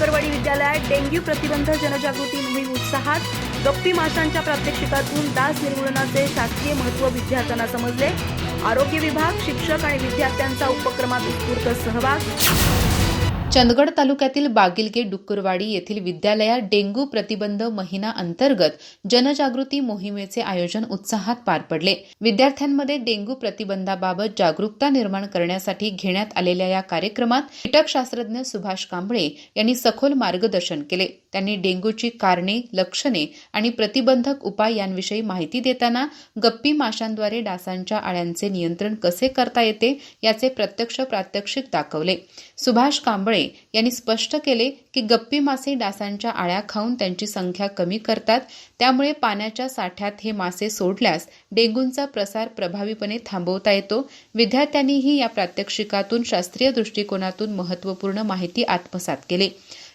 डुक्करवाडी विद्यालयात डेंग्यू प्रतिबंध जनजागृती मोहीम उत्साहात गप्पी माशांच्या प्रात्यक्षिकातून डास निर्मूलनाचे शास्त्रीय महत्त्व विद्यार्थ्यांना समजले. आरोग्य विभाग शिक्षक आणि विद्यार्थ्यांचा उपक्रमात उत्स्फूर्त सहभाग. चंदगड तालुक्यातील बागिलगे डुक्करवाडी येथील विद्यालयात डेंग्यू प्रतिबंध महिना अंतर्गत जनजागृती मोहिमेचे आयोजन उत्साहात पार पडले. विद्यार्थ्यांमध्ये डेंग्यू प्रतिबंधाबाबत जागरूकता निर्माण करण्यासाठी घेण्यात आलेल्या या कार्यक्रमात कीटकशास्त्रज्ञ सुभाष कांबळे यांनी सखोल मार्गदर्शन केले. त्यांनी डेंग्यूची कारणे लक्षणे आणि प्रतिबंधक उपाय यांविषयी माहिती देताना गप्पी माशांद्वारे डासांच्या आळ्यांचे नियंत्रण कसे करता येते याचे प्रत्यक्ष प्रात्यक्षिक दाखवले. सुभाष कांबळे कांबळे यांनी स्पष्ट केले की गप्पी मासे डासांच्या आळ्या खाऊन त्यांची संख्या कमी करतात. त्यामुळे पाण्याच्या साठ्यात हे मासे सोडल्यास डेंग्यूंचा प्रसार प्रभावीपणे थांबवता येतो. विद्यार्थ्यांनीही या प्रात्यक्षिकातून शास्त्रीय दृष्टिकोनातून महत्त्वपूर्ण माहिती आत्मसात केली.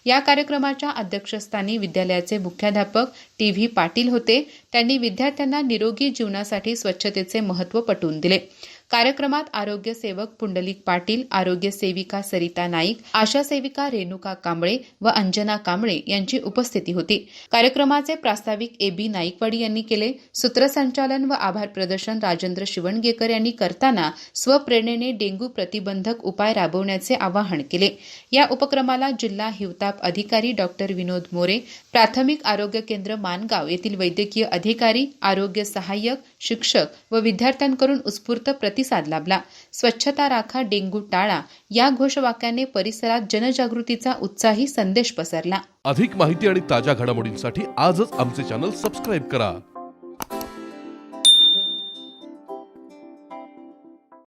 या कार्यक्रमाच्या अध्यक्षस्थानी विद्यालयाचे मुख्याध्यापक टी व्ही पाटील होते. त्यांनी विद्यार्थ्यांना निरोगी जीवनासाठी स्वच्छतेचे महत्त्व पटवून दिले. कार्यक्रमात आरोग्य सेवक पुंडलिक पाटील आरोग्य सेविका सरिता नाईक आशा सेविका रेणुका कांबळे व अंजना कांबळे यांची उपस्थिती होती. कार्यक्रमाचे प्रास्ताविक ए बी नाईकवाडी यांनी केले. सूत्रसंचालन व आभार प्रदर्शन राजेंद्र शिवणगेकर यांनी करताना स्वप्रेरणेने डेंग्यू प्रतिबंधक उपाय राबवण्याचे आवाहन केले. या उपक्रमाला जिल्हा हिवताप अधिकारी डॉक्टर विनोद मोरे प्राथमिक आरोग्य केंद्र मानगाव येथील वैद्यकीय अधिकारी आरोग्य सहाय्यक शिक्षक व विद्यार्थ्यांकडून उत्स्फूर्त प्रतिसाद लाभला. स्वच्छता राखा डेंग्यू टाळा या घोषवाक्याने परिसरात जनजागृतीचा उत्साही संदेश पसरला. अधिक माहिती आणि ताज्या घडामोडींसाठी आजच आमचे चॅनल सबस्क्राईब करा.